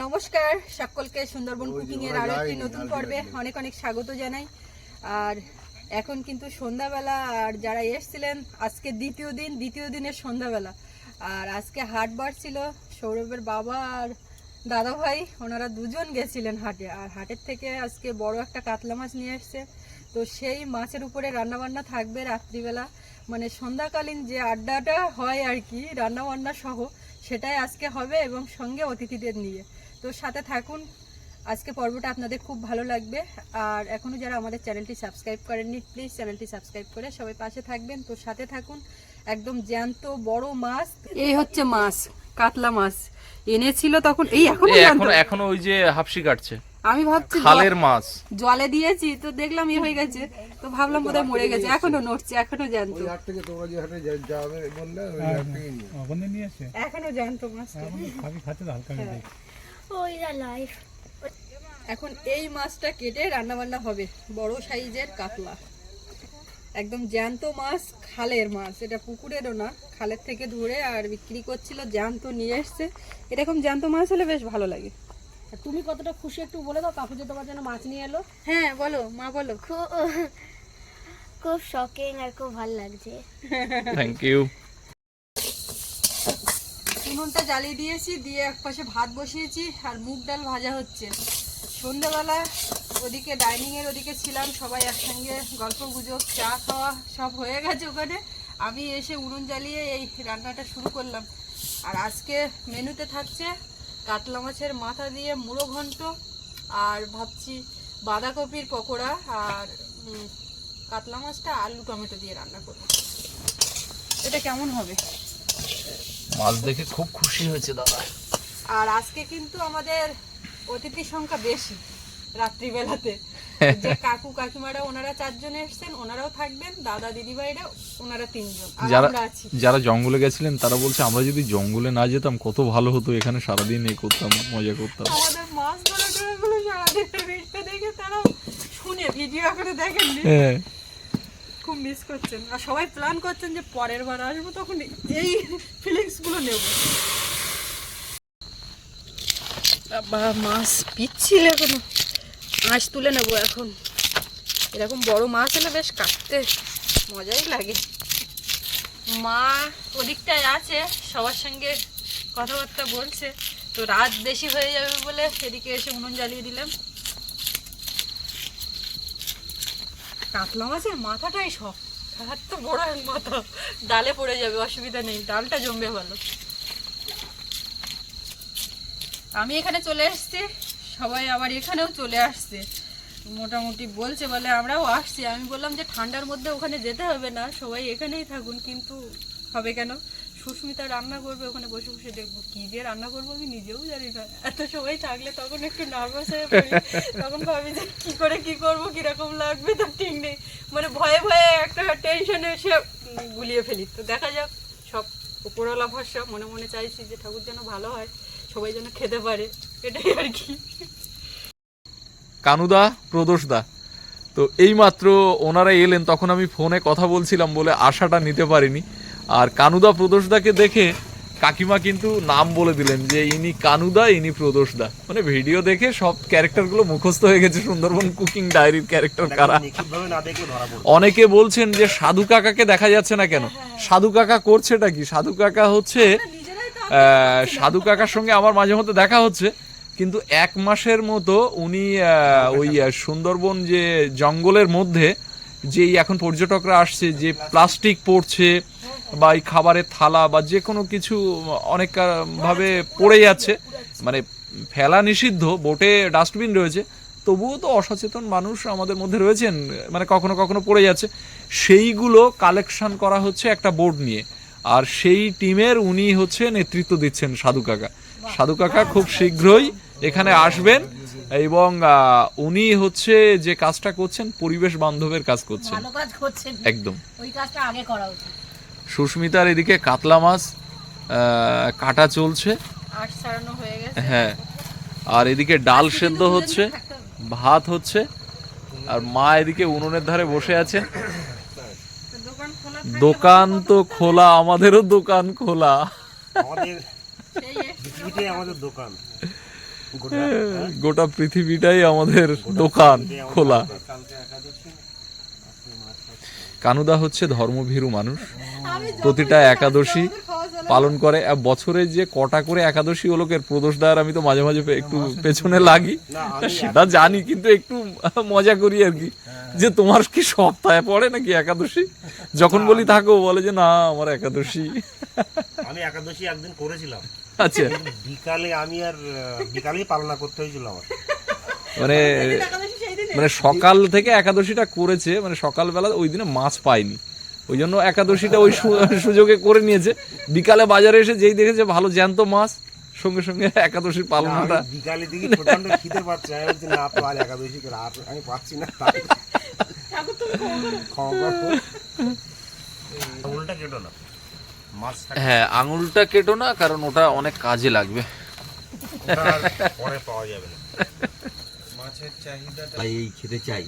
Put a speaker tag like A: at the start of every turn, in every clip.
A: নমস্কার সকলকে সুন্দরবন কুকিং এর আরও একটি নতুন পর্বে অনেক অনেক স্বাগত জানাই। আর এখন কিন্তু সন্ধ্যাবেলা আর যারা এসেছিলেন আজকে দ্বিতীয় দিন দ্বিতীয় দিনের সন্ধ্যাবেলা। আর আজকে হাট বার ছিল সৌরভের বাবা আর দাদা ভাই ওনারা দুজন গেছিলেন হাটে। আর হাটের থেকে আজকে বড় একটা কাতলা মাছ নিয়ে এসছে। তো সেই মাছের উপরে রান্নাবান্না থাকবে রাত্রিবেলা। মানে সন্ধ্যাকালীন যে আড্ডাটা হয় আর কি রান্নাবান্না সহ সেটাই আজকে হবে এবং সঙ্গে অতিথিদের নিয়ে। তো সাথে থাকুন। আজকে পর্বটা আপনাদের খুব ভালো লাগবে। আর এখনও যারা আমাদের চ্যানেলটি সাবস্ক্রাইব করেননি প্লিজ চ্যানেলটি সাবস্ক্রাইব করে সবাই পাশে থাকবেন। তো সাথে থাকুন। একদম জ্যান্ত বড় মাছ। এই হচ্ছে মাছ কাতলা মাছ। এনেছিল তখন এই এখন
B: এখন এখন ওই যে হাফসি কাটছে।
A: আমি ভাবছি
B: খালের মাছ।
A: জলে দিয়েছি তো দেখলাম ইয়ে হয়ে গেছে। তো ভাবলাম বোধহয় মরে গেছে এখনও নড়ছে এখনও জ্যান্ত।
C: ওই হাট থেকে তোমরা যে হাটে যাবে বললে ওই হাট থেকে নিয়ে
A: এখনও জ্যান্ত মাছ
D: খাবি খাচ্ছে তো হালকা করে। দেখি
E: ওই লাইফ
A: এখন এই মাছটা কেটে রান্না বান্না হবে। বড় সাইজের কাতলা। একদম জ্যান্ত মাছ খালের মাছ। এটা পুকুরেরও না খালের থেকে ধরে আর বিক্রি করছিল জ্যান্ত নিয়ে এসছে। এরকম জ্যান্ত মাছ হলে বেশ ভালো লাগে।
E: তুমি কতটা খুশি একটু বলে দাও কাকু যে তোমার জন্য মাছ নিয়ে এলো।
A: হ্যাঁ বলো মা বলো।
E: খুব খুব শকিং আর খুব ভালো লাগছে।
B: থ্যাংক ইউ
A: উনুনটা জ্বালিয়ে দিয়েছি, দিয়ে একপাশে ভাত বসিয়েছি আর মুগ ডাল ভাজা হচ্ছে। সন্ধ্যেবেলা ওদিকে ডাইনিংয়ের ওদিকে ছিলাম, সবাই একসঙ্গে গল্প গুজব, চা খাওয়া সব হয়ে গেছে ওখানে। আমি এসে উনুন জ্বালিয়ে এই রান্নাটা শুরু করলাম। আর আজকে মেনুতে থাকছে কাতলা মাছের মাথা দিয়ে মুড়ো ঘন্ট আর ভাবছি বাঁধাকপির পকোড়া আর কাতলা মাছটা আলু টমেটো দিয়ে রান্না করব। এটা কেমন হবে?
B: মাছ দেখে খুব খুশি হয়েছে দাদা।
A: আর আজকে কিন্তু আমাদের অতিথি সংখ্যা বেশি রাত্রিবেলাতে। যে কাকু কাকিমারা ওনারা চারজন এসেছেন ওনারাও থাকবেন দাদা দিদি ভাইরা ওনারা তিনজন।
B: যারা যারা জঙ্গলে গেছিলেন তারা বলছে আমরা যদি জঙ্গলে না যেতাম কত ভালো হতো এখানে সারাদিন এই করতাম মজা করতাম।
A: আমাদের মাছ ধরা সারাদিনের ভিডিও দেখে তারা শুনে ভিডিও করে দেখেননি।
B: হ্যাঁ।
A: খুব মিস করছেন। আর সবাই প্ল্যান করছেন যে পরের বার আসব, তখন এই ফিলিংসগুলো নেব। মাছ পিচ্ছিল এখনও। মাছ তুলে নেব এখন। এরকম বড় মাছ হলে বেশ কাটতে মজাই লাগে। মা ওদিকটায় আছে, সবার সঙ্গে কথাবার্তা বলছে। তো রাত বেশি হয়ে যাবে বলে সেদিকে এসে উনুন জ্বালিয়ে দিলাম। কাতলা মাছের মাথাটাই সব। এত তো বড় এক মাথা। ডালে পড়ে যাবে, অসুবিধা নেই। ডালটা জমবে ভালো। আমি এখানে চলে আসছি সবাই আবার এখানেও চলে আসছে। মোটামুটি বলছে বলে আমরাও আসছি। আমি বললাম যে ঠান্ডার মধ্যে ওখানে যেতে হবে না। সবাই এখানেই থাকুন। কিন্তু হবে কেন? সুস্মিতা রান্না করবে, ওখানে বসে বসে দেখব কি যে রান্না করব, আমি নিজেও জানি না। এত সবাই থাকলে তখন একটু নার্ভাস হয়ে পড়ি। তখন ভাবি যে কি করে কি করব, কীরকম লাগবে, তো ঠিক নেই। মানে ভয়ে ভয়ে একটা টেনশনে এসে গুলিয়ে ফেলি। তো দেখা যাক, সব উপরওয়ালা ভরসা, মনে মনে চাইছি যে ঠাকুর যেন ভালো হয়, সবাই যেন খেতে পারে। এটাই আর কি।
B: কানুদা, প্রদোষদা, তো এইমাত্র ওনারা এলেন, তখন আমি ফোনে কথা বলছিলাম বলে আশাটা নিতে পারিনি। আর কানুদা প্রদোষদাকে দেখে কাকিমা কিন্তু নাম বলে দিলেন যে ইনি কানুদা ইনি প্রদোষদা। মানে ভিডিও দেখে সব ক্যারেক্টারগুলো মুখস্থ হয়ে গেছে সুন্দরবন কুকিং ডায়েরির ক্যারেক্টার কারা। অনেকে বলছেন যে সাধু কাকাকে দেখা যাচ্ছে না কেন? সাধু কাকা করছেটা কি? সাধু কাকা হচ্ছে সাধু কাকার সঙ্গে আমার মাঝে মধ্যে দেখা হচ্ছে কিন্তু এক মাসের মতো উনি ওই সুন্দরবন যে জঙ্গলের মধ্যে যেই এখন পর্যটকরা আসছে যে প্লাস্টিক পড়ছে বা এই খাবারের থালা বা যে কোনো কিছু অনেক আহ, ভাবে পড়ে যাচ্ছে মানে ফেলা নিষিদ্ধ বোটে ডাস্টবিন রয়েছে তবুও তো অসচেতন মানুষ আমাদের মধ্যে রয়েছেন মানে কখনো কখনো পড়ে যাচ্ছে। সেইগুলো কালেকশন করা হচ্ছে একটা বোর্ড নিয়ে আর সেই টিমের উনি হচ্ছে নেতৃত্ব দিচ্ছেন সাধু কাকা। সাধু কাকা খুব শীঘ্রই এখানে আসবেন এবং উনি হচ্ছে যে কাজটা করছেন পরিবেশ বান্ধবের কাজ করছেন।
E: ভালো কাজ করছেন।
B: একদম।
E: ওই কাজটা আগে করা উচিত।
B: সুস্মিতার এদিকে কাতলা মাছ কাটা চলছে।
A: আট সারানো হয়ে গেছে।
B: হ্যাঁ। আর এদিকে ডাল সেদ্ধ হচ্ছে ভাত হচ্ছে আর মা এদিকে উনুনের ধারে বসে আছে।
A: দোকান
B: তো খোলা আমাদেরও দোকান খোলা।
C: আমাদের দোকান।
B: গোটা পৃথিবীটাই আমাদের দোকান খোলা। কানুদা হচ্ছে ধর্মভীরু মানুষ। প্রতিটা একাদশী পালন করে। বছরে যে কটা করে একাদশী ও লোকের প্রদোষ দেওয়ার আমি তো মাঝে মাঝে একটু পেছনে লাগি। সেটা জানি কিন্তু একটু মজা করি আর কি। যে তোমার কি সপ্তাহে পড়ে নাকি একাদশী? যখন বলি থাকো বলে যে না আমার একাদশী।
F: আমি একাদশী একদিন করেছিলাম।
B: আচ্ছা।
F: বিকালে আমি আর বিকালেই পালনা করতে হয়েছিল আমার।
B: মানে? মানে সকাল থেকে একাদশীটা করেছে মানে সকালবেলা ওই দিনে মাছ পাইনি। ওই জন্য একাদশীটা ওই সুযোগে করে নিয়েছে। বিকালে বাজারে এসে যেই দেখেছে ভালো জ্যান্ত মাছ সঙ্গে সঙ্গে একাদশীর পালনটা।
F: বিকালে দিকে প্রচণ্ড খিদে পাচ্ছে আমি বলছি না তো আর একাদশী করে আর আমি পাচ্ছি না। তাই
A: ঠাকুর তুমি ক্ষমা করো।
F: খাওয়া করো। উল্টা কেটো না।
B: হ্যাঁ আঙুলটা কেটো না কারণ ওটা অনেক কাজে লাগবে।
F: পরে পাওয়া যাবে না।
G: তাই এই খেতে চাই।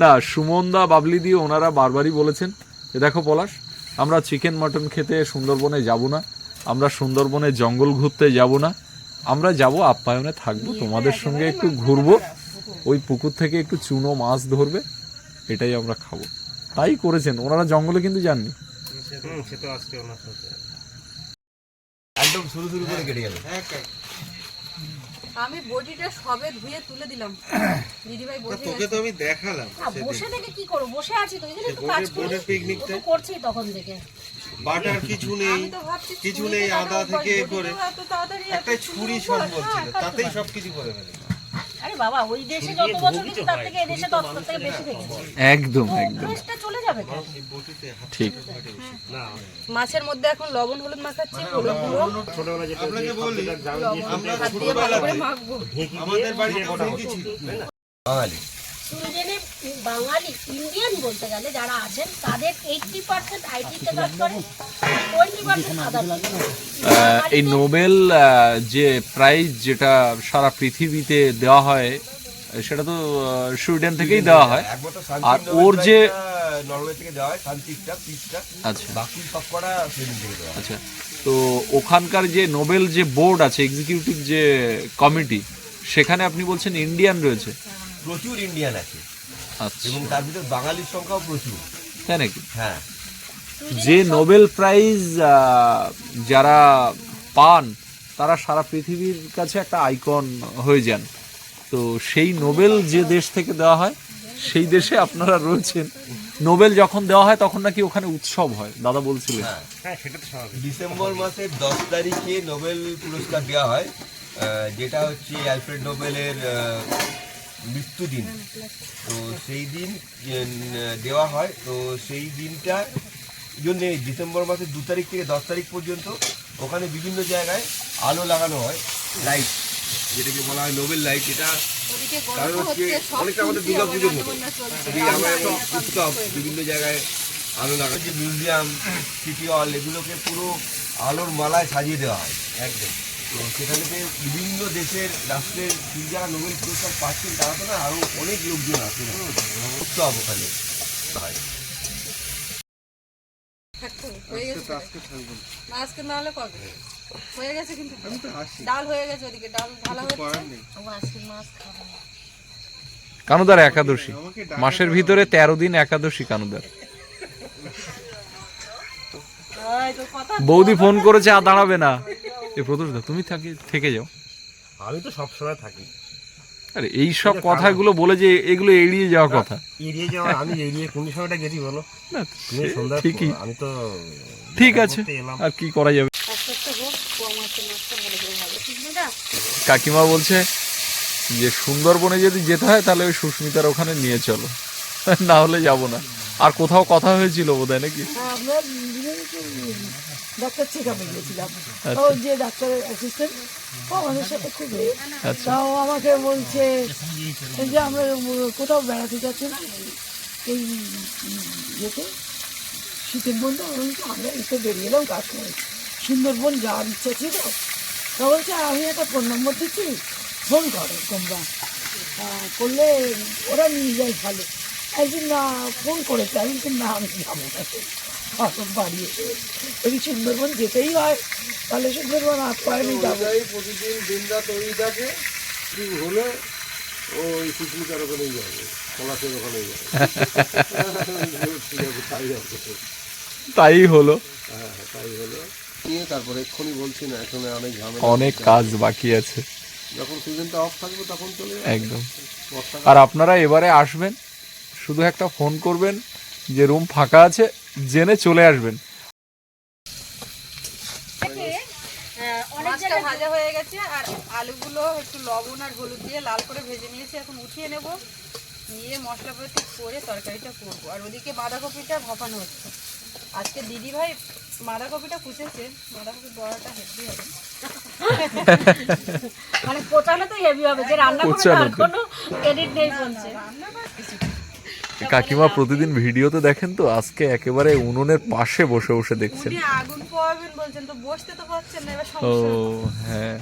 B: না সুমনদা বাবলি দিয়ে ওনারা বারবারই বলেছেন যে দেখো পলাশ আমরা চিকেন মাটন খেতে সুন্দরবনে যাব না আমরা সুন্দরবনে জঙ্গল ঘুরতে যাব না আমরা যাব আপ্যায়নে থাকব তোমাদের সঙ্গে একটু ঘুরবো ওই পুকুর থেকে একটু চুনো মাছ ধরবে এটাই আমরা খাব। তাই করেছেন ওনারা জঙ্গলে কিন্তু যাননি।
F: সে তো আজকে ওনার সাথে
G: একদম শুরু শুরু করে কেটে যাবে
A: আমি বডিটা সবে ধুয়ে তুলে দিলাম। দিদিভাই বসে
C: তোকে তো আমি দেখালাম
H: বসে থেকে কি করব? বসে আছি তো এখানে কাজ করি।
C: পিকনিকটা
H: করছি তখন থেকে।
C: বাটার কিছু নেই কিছু নেই আদা থেকে করে। একটা ছুরি সব
A: করছিল
C: বলছিল তাতেই সব কিছু করে ফেলে
H: আরে বাবা ওই দেশে যত বছর গেছি তার থেকে এই দেশে তত থেকে বেশি
B: একদম একদম।
H: চলে যাবে
B: ঠিক।
A: মাছের মধ্যে এখন লবণ হলুদ মাখাচ্ছি হলুদ গুঁড়ো।
C: আপনাকে বলি আমরা
A: ভালো করে মাখবো।
C: আমাদের বাড়িতে
F: গোটা
C: ঢেঁকি ছিল
G: বাঙালি
H: বাঙালি ইন্ডিয়ান বলতে গেলে যারা আছেন তাদের এইটটি পার্সেন্ট আইটিতে কাজ করে টোয়েন্টি পার্সেন্ট আদার
B: এই নোবেল যে প্রাইজ যেটা সারা পৃথিবীতে দেওয়া হয় সেটা তো সুইডেন থেকেই দেওয়া হয়। আর ওর যে-
G: নরওয়ে থেকে দেওয়া হয় শান্তিটা পিসটা
B: আচ্ছা।
G: বাকি সব কটা সুইডেন থেকে দেওয়া
B: আচ্ছা। তো ওখানকার যে নোবেল যে বোর্ড আছে এক্সিকিউটিভ যে কমিটি সেখানে আপনি বলছেন ইন্ডিয়ান রয়েছে।
G: প্রচুর ইন্ডিয়ান আছে। এবং তার ভিতর বাঙালির সংখ্যাও প্রচুর।
B: তাই নাকি
G: হ্যাঁ।
B: যে নোবেল প্রাইজ যারা পান তারা সারা পৃথিবীর কাছে একটা আইকন হয়ে যান। তো সেই নোবেল যে দেশ থেকে দেওয়া হয় সেই দেশে আপনারা রয়েছেন। নোবেল যখন দেওয়া হয় তখন নাকি ওখানে উৎসব হয়। দাদা বলছিলেন।
G: হ্যাঁ।
F: হ্যাঁ সেটা
G: ডিসেম্বর মাসের দশ তারিখে নোবেল পুরস্কার দেওয়া হয় যেটা হচ্ছে অ্যালফ্রেড নোবেলের মৃত্যুদিন। তো সেই দিন দেওয়া হয়। তো সেই দিনটা জন্য ডিসেম্বর মাসের দু তারিখ থেকে দশ তারিখ পর্যন্ত ওখানে বিভিন্ন জায়গায় আলো লাগানো হয় লাইট যেটাকে বলা হয় নোবেল লাইট। এটা কারণ হচ্ছে অনেকটা আমাদের মতো। এই আমাদের উৎসব বিভিন্ন জায়গায় আলো লাগানো যে মিউজিয়াম সিটি হল এগুলোকে পুরো আলোর মালায় সাজিয়ে দেওয়া হয় একদম। তো সেখানেতে বিভিন্ন দেশের রাষ্ট্রের তিনি যারা নোবেল পুরস্কার পাচ্ছেন তারা তো না আরও অনেক লোকজন উৎসব ওখানে। হয়
A: হয়ে গেছে না, আজকে না হলে কবে? হয়ে। গেছে কিন্তু। ডাল হয়ে গেছে ওদিকে ডাল ভালো হচ্ছে?
H: আজকে মাছ খাব
B: কানুদার একাদশী। মাসের ভিতরে তেরো দিন একাদশী কানুদার।
A: এই তো কথা
B: বৌদি ফোন করেছে আর দাঁড়াবে না। এ প্রদোষ দা তুমি থাকি থেকে যাও।
F: আমি তো সবসময় থাকি।
B: আরে এই সব কথাগুলো বলে যে এগুলো এড়িয়ে যাওয়া কথা।
F: এড়িয়ে যাওয়া আমি এড়িয়ে কোন সময়টা গেছি বলো?
B: না ঠিকই।
F: আমি তো
B: ঠিক আছে আর কি করা যাবে? কাকিমা বলছে যে সুন্দরবনে যদি যেতে হয় তাহলে ওই সুস্মিতার ওখানে নিয়ে চলো। না হলে যাব না। আর কোথাও কথা হয়েছিল বোধহয় নাকি?
I: আমরা ডাক্তার চেক আপে গিয়েছিলাম।
B: আচ্ছা।
I: ও যে ডাক্তারের অ্যাসিস্ট্যান্ট ও আমাদের সাথে খুব
B: আচ্ছা।
I: তাও আমাকে বলছে যে আমরা কোথাও বেড়াতে যাচ্ছি না এই ইয়েতে শীতের বন্ধু বলছে আমরা এসে বেরিয়ে এলাম কাজ করে। সুন্দরবন যাওয়ার ইচ্ছা ছিল। তা বলছে আমি একটা ফোন নম্বর দিচ্ছি ফোন করো তোমরা। করলে ওরা নিয়ে যায় ভালো। একদিন না ফোন করেছে আমি না আমি যাব না। অসব বাড়ি এসে যদি সুন্দরবন যেতেই হয় তাহলে সুন্দরবন আপ আমি যাব।
C: প্রতিদিন দিন রাত ওই থাকে
F: শুটিং হলে ওই সুস্মিতার ওখানেই যাবে পলাশের ওখানেই যাবে। তাই হবে
B: তাই হলো।
F: হ্যাঁ হ্যাঁ, তাই হলো। নিয়ে তারপরে এক্ষুনি বলছি না এখানে অনেক ঝামেলা
B: অনেক কাজ বাকি আছে।
F: যখন সিজনটা অফ থাকবে তখন চলে
B: একদম। আর আপনারা এবারে আসবেন শুধু একটা ফোন করবেন যে রুম ফাঁকা আছে জেনে চলে আসবেন।
A: মাছটা ভাজা হয়ে গেছে আর আলুগুলো একটু লবণ আর হলুদ দিয়ে লাল করে ভেজে নিয়েছি এখন উঠিয়ে নেব। নিয়ে মশলাপাতি করে তরকারিটা করব। আর ওদিকে বাঁধাকপিটা ভাপানো হচ্ছে। আজকে দিদি ভাই বাঁধাকপিটা কুচেছে বাঁধাকপির বড়াটা হেভি হবে।
H: মানে কোচানো তো হেভি হবে যে রান্না
B: কোচানোতে।
H: কোনো এডিট নেই বলছে।
B: কাকিমা প্রতিদিন ভিডিওতে দেখেন তো আজকে একেবারে উনুনের পাশে বসে বসে দেখছেন।
A: আগুন পোয়াবেন বলছেন তো বসতে তো পারছেন না এবার
B: ও হ্যাঁ।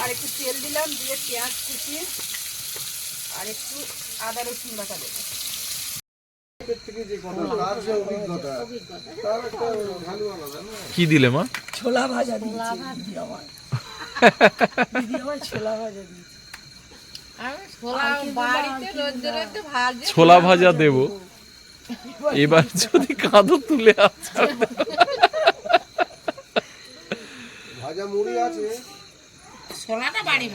A: আর একটু তেল দিলাম দিয়ে পেঁয়াজ কুচিয়ে আর একটু আদা রসুন বাটা দেবো।
B: কি দিলে মা?
I: ছোলা ভাজা দিয়েছে ছোলা ভাজা দিয়েছে
A: বাড়িতে রোদ্দে রোদ্দে ভাজে
B: ছোলা ভাজা। দেব। এবার যদি কাঁদো তুলে
F: ভাজা মুড়ি আছে।
I: ছোলাটা বাড়ি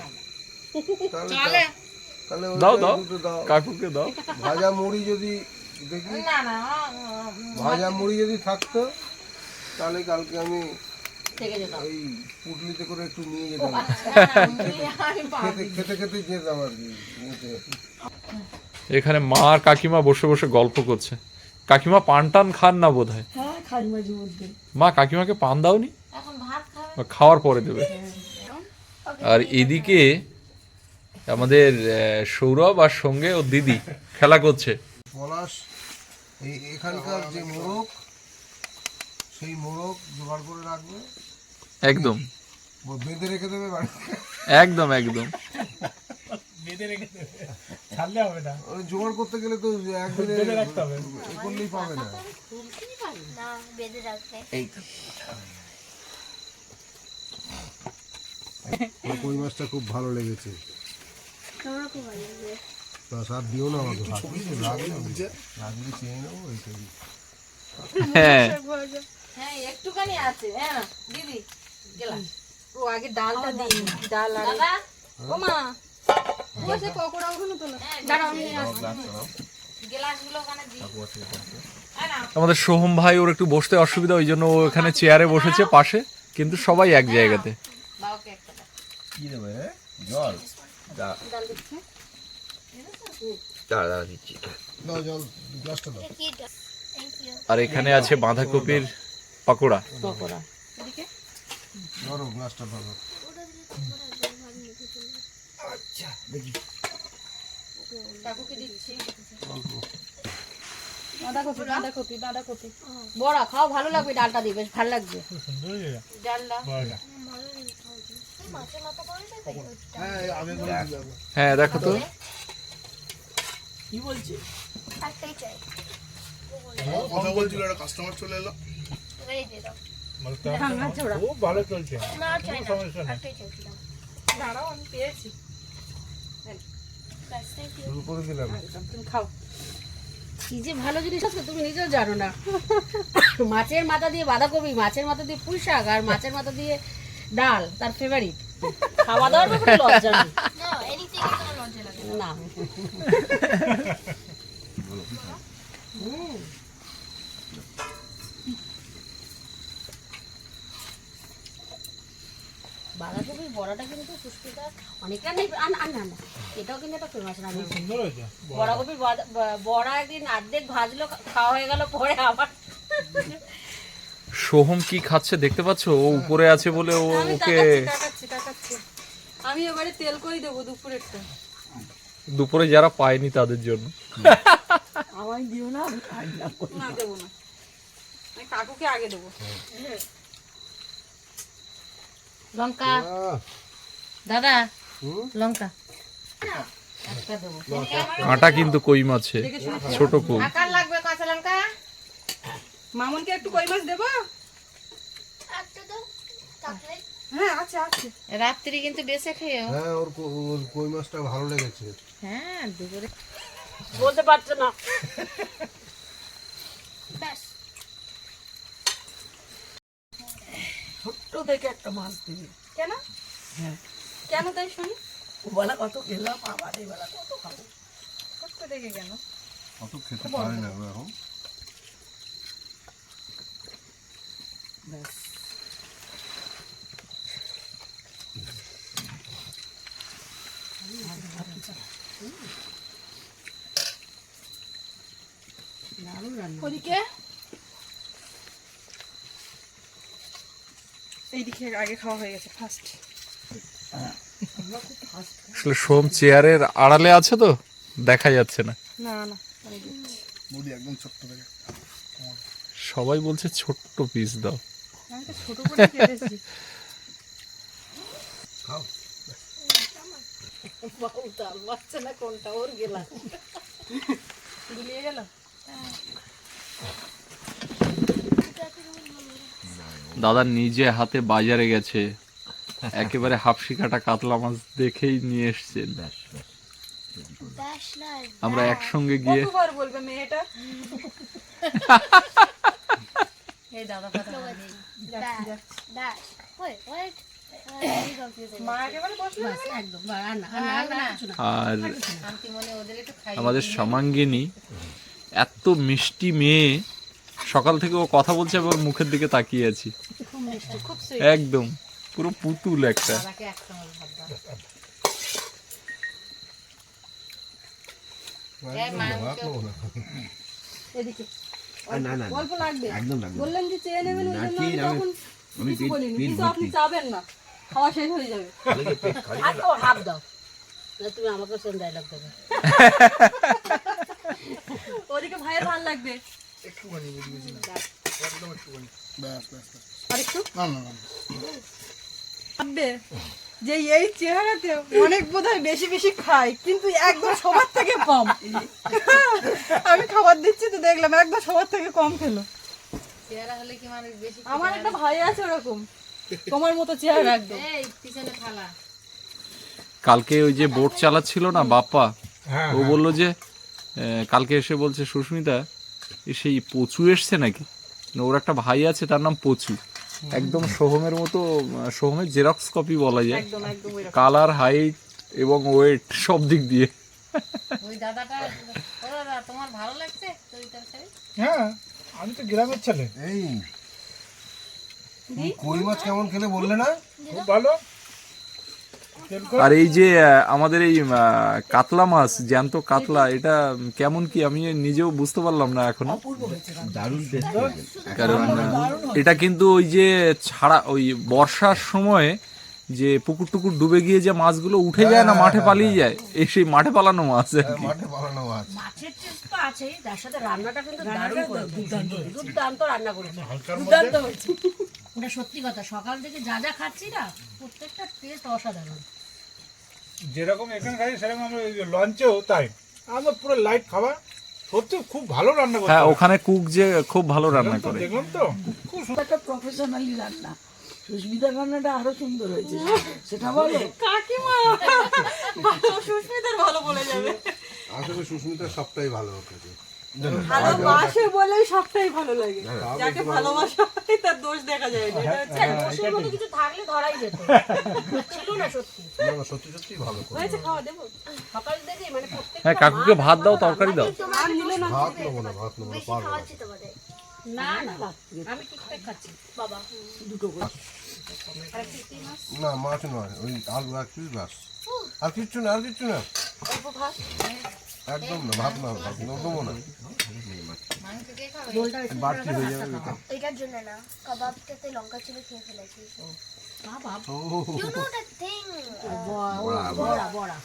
F: দাও
B: কাকুকে দাও।
F: ভাজা মুড়ি যদি দেখি ভাজা। মুড়ি যদি থাকতো তাহলে কালকে আমি ওই পুটলিতে করে একটু নিয়ে যেতাম। খেতে খেতে খেতে যেতাম আর কি
B: এখানে মা আর কাকিমা বসে বসে গল্প করছে। কাকিমা পান টান খান না বোধ হয়
I: হ্যাঁ
B: মা কাকিমাকে পান দাওনি? খাওয়ার পরে দেবে। আর এদিকে আমাদের সৌরভ আর সঙ্গে ও দিদি খেলা করছে।
F: পলাশ এই এখানকার যে মোরগ সেই মোরগ জোগাড় করে রাখবে।
B: একদম।
F: বেঁধে রেখে দেবে
B: একদম একদম।
D: বেঁধে রেখে দেবে। ছাড়লে হবে না।
F: ওই জোগাড় করতে গেলে তো একদিনে
D: বেঁধে রাখতে হবে।
F: করলেই পাবে না।
E: না বেঁধে রাখবে
F: আমার কই মাছটা খুব ভালো লেগেছে। আর দিও না আমাকে। ভাত। লাগলে লাগলে চেয়ে নেব এইটাই
B: হ্যাঁ।
H: হ্যাঁ একটুখানি আছে হ্যাঁ দিদি। গেলাম
A: ও আগে ডালটা দিই ডাল আর ও মা। বসে পকোড়া ওখানে তোলা।
H: দাঁড়াও আমি গ্লাসগুলো ওখানে দিই
B: আমাদের সোহম ভাই ওর একটু বসতে অসুবিধা ওই জন্য ও এখানে চেয়ারে বসেছে পাশে কিন্তু সবাই এক জায়গাতে।
H: বাবাকে একটা দাও।
G: কি দেবে? জল। দাঁড়া দাঁড়া দিচ্ছি।
F: দাও জল গ্লাসটা দাও।
E: থ্যাংক ইউ
B: আর এখানে আছে বাঁধাকপির পাকোড়া।
F: ধরো গ্লাসটা ধরো।
A: কাকুকে দিচ্ছি। বাঁধাকপি বাঁধাকপি বাঁধাকপি।
H: বড়া খাও ভালো লাগবে ডালটা দিয়ে বেশ ভালো লাগবে।
D: হয়ে
B: দেখো তো।
I: কি বলছে?
F: কথা বলছিল একটা কাস্টমার চলে এলো।
D: খুব ভালো চলছে। সমস্যা নেই।
A: দাঁড়াও আমি পেয়েছি।
F: শুরু করে দিলাম।
A: তুমি খাও।
H: কি যে ভালো জিনিস আছে তুমি নিজেও জানো না। মাছের মাথা দিয়ে বাঁধাকপি মাছের মাথা দিয়ে পুঁই শাক আর মাছের মাথা দিয়ে ডাল তার ফেভারিট খাওয়া দাওয়ার ব্যাপারে লজ্জা নেই।
E: না এদিক থেকে কোনো লজ্জা লাগে না।
H: না বাঁধাকপির বড়াটা কিন্তু সুস্মিতা অনেকটা নেই আন আন না, না এটাও কিন্তু একটা ফেমাস রান্না।
D: সুন্দর হয়েছে
H: বড়াকপির বড়া একদিন অর্ধেক ভাজলো খাওয়া হয়ে গেল পরে আবার।
B: সোহম কি খাচ্ছে দেখতে পাচ্ছ? ও উপরে আছে বলে ও ওকে
A: আমি এবারে তেল করে দেবো দুপুরেরটা।
B: দুপুরে যারা পায়নি তাদের জন্য।
I: আমায় দিও না আমি খাই না।
A: না দেবো না। আমি কাকুকে আগে দেবো।
H: লঙ্কা। দাদা লঙ্কা।
B: কাঁটা কিন্তু কই মাছে ছোট কই
H: লাগবে কাঁচা লঙ্কা?
A: মামুনকে একটু কই মাছ দেবো?
E: একটা দাও
A: হ্যাঁ আছে আছে।
H: রাত্রি কিন্তু বেঁচে খেয়েও।
F: হ্যাঁ ওর ওর কই মাছটা ভালো লেগেছে।
H: হ্যাঁ দুপুরে। বলতে পারছ না।
E: ব্যাস।
I: ছোট্ট দেখে একটা মাছ দিবি।
A: কেন? কেন তাই শুনি?
I: ওবেলা কত খেলাম আবার এবেলা কত খাব।
A: ছোট্ট দেখে কেন?
F: অত খেতে পারে না গো এখন।
A: ওদিকে এইদিকে আগে খাওয়া হয়ে গেছে ফার্স্ট
B: আসলে সোম চেয়ারের আড়ালে আছে তো দেখা যাচ্ছে না
A: না না
B: সবাই বলছে ছোট্ট পিস দাও
A: আমি ছোট করে কেটেছি
H: বাচ্চা না কোনটা ওর গেলা
A: গুলিয়ে গেল
B: দাদা নিজে হাতে বাজারে গেছে। একেবারে হাফসি কাটা কাতলা মাছ দেখেই নিয়ে
E: না
B: আমরা একসঙ্গে গিয়ে
A: বলবে মেয়েটা?
H: আর মনে
B: আমাদের সমাঙ্গিনী এত মিষ্টি মেয়ে সকাল থেকে ও কথা বলছে আবার মুখের দিকে তাকিয়ে আছি। একদম। পুরো পুতুল একটা।
A: খাওয়া শেষ হয়ে যাবে।
H: হাফ দাও তুমি আমাকে সেম ডায়লগ দেবে।
A: ওদিকে ভাইয়ের ভালো লাগবে। আর একটু? ভাববে যে এই চেহারাতে অনেক বোধহয় বেশি বেশি খাই কিন্তু একদম সবার থেকে কম। আমি খাবার দিচ্ছি তো দেখলাম একদম সবার থেকে কম খেলো।
H: চেহারা হলে কি মানুষ বেশি
A: আমার একটা ভাই আছে ওরকম তোমার মতো চেহারা একদম।
H: এই পিছনে থালা।
B: কালকে ওই যে বোট চালাচ্ছিল না বাপ্পা ও বলল যে কালকে এসে বলছে সুস্মিতা সেই পচু এসছে নাকি? না, ওর একটা ভাই আছে তার নাম পচু। একদম সোহমের মতো সোহমের জেরক্স কপি বলা যায়।
A: একদম একদম ওইরকম
B: কালার হাইট এবং ওয়েট সব দিক দিয়ে।
H: ওই দাদাটা তোমার ভালো লাগছে?
D: হ্যাঁ আমি তো গ্রামের ছেলে।
F: এই কই মাছ কেমন খেলে বললে না?
D: খুব ভালো।
B: আর এই যে আমাদের এই কাতলা মাছ জ্যান্ত কাতলা এটা কেমন কি? আমি নিজেও বুঝতে পারলাম না
G: এখনও।
B: কারণ এটা কিন্তু ওই যে ছাড়া ওই বর্ষার সময় যে পুকুর টুকুর ডুবে গিয়ে যে মাছগুলো উঠে যায় না মাঠে পালিয়ে যায়? এই সেই মাঠে পালানো মাছ
F: মাঠে পালানো মাছ।
H: মাছের টেস্ট তো আছেই তার সাথে রান্নাটা কিন্তু দারুণ দুর্দান্ত রান্না করেছে।
I: দুর্দান্ত হয়েছে।
H: ওটা সত্যি কথা সকাল থেকে যা যা খাচ্ছি না প্রত্যেকটা টেস্ট অসাধারণ।
D: যেরকম এখানে খাই সেরকম আমরা লঞ্চেও তাই। আমরা পুরো লাইট খাবার। সত্যি খুব ভালো রান্না করতে
B: হ্যাঁ ওখানে কুক যে খুব ভালো রান্না করে।
D: দেখলাম তো। খুব সুন্দর।
I: একটা প্রফেশনালি রান্না। সুস্মিতার রান্নাটা আরও সুন্দর হয়েছে। সেটা বলো।
A: কাকিমা সুস্মিতার ভালো বলে যাবে।
F: আসলে সুস্মিতার সবটাই ভালো
A: ভালোবাসে বলেই সবটাই ভালো লাগে। যাকে ভালোবাসা তার দোষ দেখা যায় না। হচ্ছে
H: দোষের মতো কিছু থাকলে ধরাই যেত। ছিল না সত্যি।
F: না, না, সত্যি সত্যি ভালো করে।
A: হয়েছে খাওয়া দেবো।
H: সকাল থেকে মানে প্রত্যেক
B: হ্যাঁ কাকুকে ভাত দাও তরকারি দাও।
A: আর নিলে না।
F: ভাত নেব না ভাত নেব না পারব না।
H: না না আমি ঠিকঠাক খাচ্ছি। বাবা।
F: না মাছ নয় ওই আলু এক পিস বাস আর কিচ্ছু না আর কিচ্ছু না। একদম না ভাত না ভাত নেব না। বাড়তি হয়ে যাবে
E: এটার জন্য না কাবাবটাতে লঙ্কা ছিল খেয়ে ফেলেছি।
H: বাবা
F: ও।
E: ইউ নো দ্যাট থিং
H: বড়া বড়া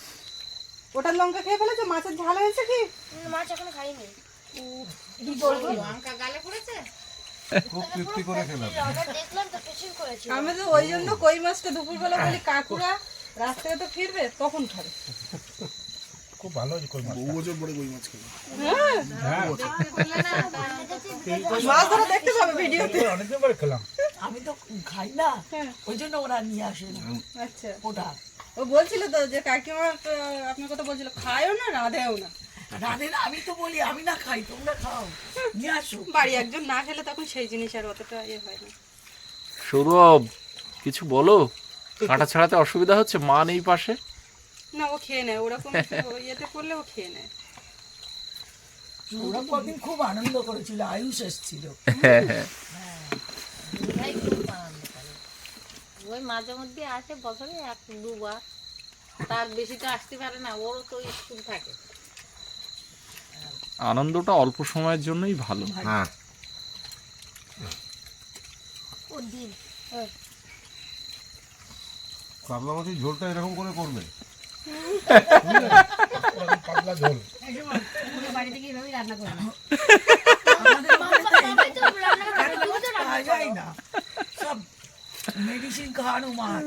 A: ওটার লঙ্কা খেয়ে ফেলেছো? মাছের ঝাল হয়েছে কি?
E: মাছ এখনও খাইনি।
H: লঙ্কা গালে পড়েছে?
F: খুব তৃপ্তি করে খেলাম।
E: অর্ডার দেখলাম তো টিচিং করেছি
A: আমি তো ওই জন্য কই মাছটা দুপুরবেলা বলি কাকুরা রাস্তায় তো ফিরবে তখন খাবে।
D: খুব ভালো কই মাছ
J: বছর পরে কই মাছ খেলো।
D: হ্যাঁ।
A: মাছ ধরা দেখতে পাবে ভিডিওতে।
D: অনেকদিন পরে খেলাম।
I: আমি তো খাই না ওই জন্য ওরা নিয়ে আসে না।
A: আচ্ছা।
I: ওটা।
A: ও বলছিল তো যে কাকিমা আপনার কথা বলছিল খায়ও না রাধেও না।
I: রাধে না, আমি তো বলি আমি না খাই তোমরা খাও। নিয়ে আসো।
A: বাড়ি একজন না খেলে তখন সেই জিনিস আর অতটা ইয়ে হয় না।
B: সৌরভ কিছু বলো? কাঁটা ছাড়াতে অসুবিধা হচ্ছে? মা নেই পাশে?
A: না ও খেয়ে নেয়। ওরকম ইয়েতে করলে ও খেয়ে নেয়।
I: ওরা কদিন খুব আনন্দ করেছিল আয়ুষ এসেছিল।
H: ওই মাঝে মধ্যে আসে বছরে এক দুবার। তার বেশি তো আসতে পারে না ওরও তো স্কুল থাকে।
B: আনন্দটা অল্প সময়ের জন্যই ভালো।
C: হ্যাঁ।
F: কাতলা মাছের ঝোলটা এরকম করে করবে।
D: পাতলা ঝোল।
H: রান্না না।
I: সব মেডিসিন খাওয়ানো মাছ।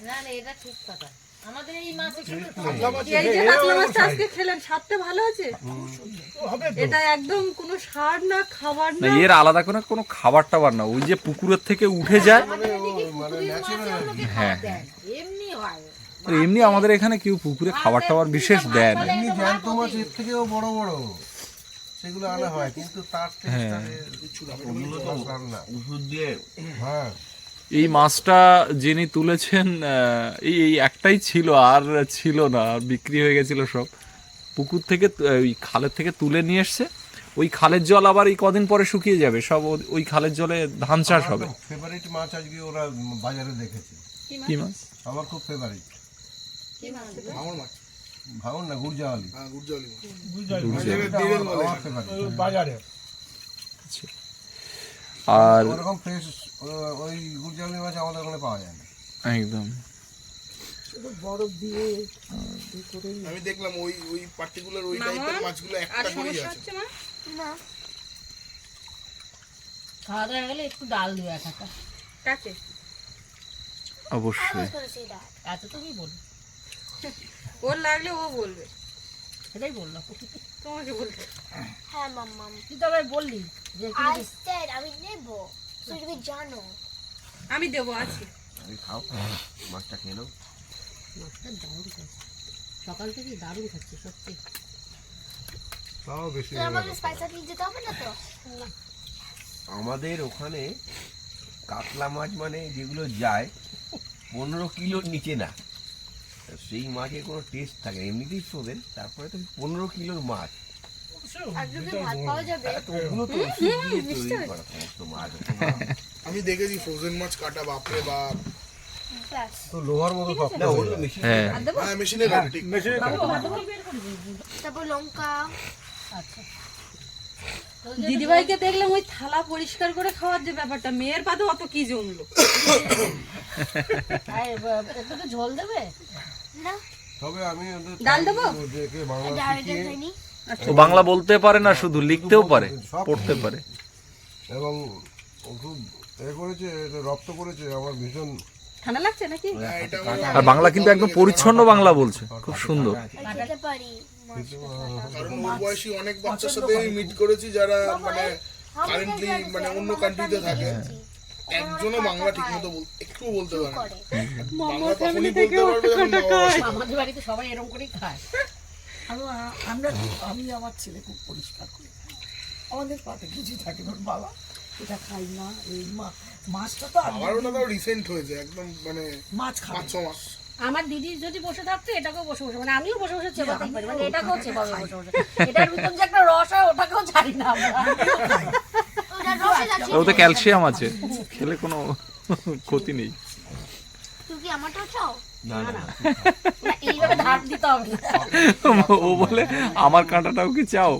H: না না এটা ঠিক কথা। আমাদের এই মাছে কিন্তু
D: কাতলা মাছ
A: এই যে কাতলা মাছটা আজকে খেলেন স্বাদটা ভালো আছে? এটা একদম কোনো সার না খাবার
B: না
A: না।
B: এর আলাদা করে কোনো খাবার টাবার না। ওই যে পুকুরের থেকে উঠে যায়।
F: মানে
B: হ্যাঁ।
H: দেয় এমনি হয়।
B: এমনি আমাদের এখানে কেউ পুকুরে খাবার টাবার বিশেষ দেয় না।
F: এমনি জ্যান্ত মাছ এর থেকেও বড় বড়। সেগুলো আনা হয় কিন্তু তার
B: হ্যাঁ।
G: ওষুধ দিয়ে
F: হ্যাঁ।
B: এই মাছটা যিনি তুলেছেন এই এই একটাই ছিল আর ছিল না আর বিক্রি হয়ে গেছিল সব। পুকুর থেকে ওই খালের থেকে তুলে নিয়ে এসছে। ওই খালের জল আবার এই কদিন পরে শুকিয়ে যাবে সব ও- ওই খালের জলে ধান চাষ হবে।
F: ফেভারিট মাছ আজকে ওরা বাজারে দেখেছে।
B: কি মাছ?
F: আমার খুব ফেভারিট
J: ভাঙর মাছ?
F: ভাবুন না গুড়জাওয়ালি
J: হ্যাঁ মাছ।
D: ওই বাজারে।
B: আর
F: ওরকম ফ্রেশ ওই মাছ আমাদের ওখানে পাওয়া যায় না।
B: একদম।
I: বরফ দিয়ে
J: আমি দেখলাম ওই ওই পার্টিকুলার ওই টাইপের মাছগুলো একটা করেই আছে।
E: না
H: খাওয়া দাওয়া গেলে একটু ডাল এক
A: কাকে।
B: অবশ্যই।
H: এত তুমি বলো।
A: ওর লাগলে ও বলবে।
H: সেটাই বললাম।
A: তোমাকে বলতে
E: হ্যাঁ মাম্মাম।
H: তুই বললি যে
E: আমি নেব। তুমি জানো।
A: আমি দেবো আছি
G: আমি খাও। মাছটা খেয়ে নাও।
H: মাছটা দারুণ খাচ্ছে সকাল থেকে দারুণ খাচ্ছে সত্যি।
F: তাও বেশি
E: আমাকে নিয়ে যেতে হবে না তো?
G: আমাদের ওখানে কাতলা মাছ মানে যেগুলো যায় পনেরো কিলোর নিচে না। সেই মাছের কোনো টেস্ট থাকে না। এমনিতেই ফ্রোজেন তারপরে তো পনেরো কিলোর মাছ।
J: আমি দেখেছি ফ্রোজেন মাছ কাটা বাপরে বাপ।
F: তো লোহার মতো শক্ত
G: না
F: হয়ে।
G: মেশিন
B: হ্যাঁ
J: হ্যাঁ মেশিনে কাটে ঠিক।
D: মেশিনে
E: তারপর লঙ্কা।
H: আচ্ছা।
A: দিদিভাইকে দেখলাম ওই থালা পরিষ্কার করে খাওয়ার যে ব্যাপারটা মেয়ের পাতে অত কি জমলো?
H: ঝোল দেবে?
E: না।
F: তবে আমি
A: ডাল দেবো?
B: ও বাংলা বলতে পারে না শুধু লিখতেও পারে পড়তে পারে।
F: এবং ও খুব এ করেছে রপ্ত করেছে আমার ভীষণ
A: ঠান্ডা লাগছে নাকি?
J: হ্যাঁ এটা
B: আর বাংলা কিন্তু একদম পরিচ্ছন্ন বাংলা বলছে খুব সুন্দর।
J: কারণ ওর বয়সী অনেক বাচ্চার সাথে মিট করেছি যারা মানে কারেন্টলি মানে অন্য কান্ট্রিতে থাকে। একজনও বাংলা ঠিক মতো একটু বলতে পারে না। বাংলা তখনই বলতে পারবে যখন
H: আমাদের বাড়িতে সবাই এরকম করেই খায়।
I: আমরা আমরা আমি আমার ছেলে খুব পরিষ্কার করি। আমাদের পাতে কিছু থাকে না বাবা এটা খাই না এই মা মাছটা তো আমি
J: আমার ওটা তাও রিসেন্ট হয়েছে একদম মানে
I: মাছ খাই
J: পাঁচ মাস
H: আমার দিদি যদি বসে থাকতো এটাকেও বসে বসে মানে আমিও বসে বসে চেপাতেই পারি মানে এটাকেও চেপাবে বসে বসে। এটার ভিতর যে একটা রস হয় ওটাকেও জানি না আমরা।
E: ওটা
B: ওতে ক্যালসিয়াম আছে খেলে কোনো ক্ষতি নেই।
E: তুমি কি আমারটাও চাও?
G: না না না।
H: না, এইভাবে ধার দিতে হবে
B: ও বলে আমার কাঁটাটাও কি চাও?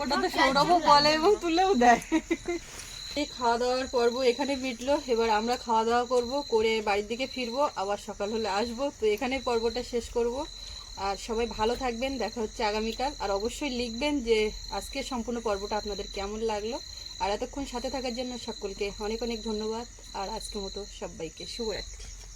A: ওটা তো সৌরভও বলে এবং তুলেও দেয়। এই খাওয়া দাওয়ার পর্ব এখানে মিটলো। এবার আমরা খাওয়া দাওয়া করব করে বাড়ির দিকে ফিরবো আবার সকাল হলে আসব। তো এখানে পর্বটা শেষ করব। আর সবাই ভালো থাকবেন দেখা হচ্ছে আগামীকাল। আর অবশ্যই লিখবেন যে আজকের সম্পূর্ণ পর্বটা আপনাদের কেমন লাগল। আর এতক্ষণ সাথে থাকার জন্য সকলকে অনেক অনেক ধন্যবাদ। আর আজকের মতো সবাইকে শুভরাত্রি।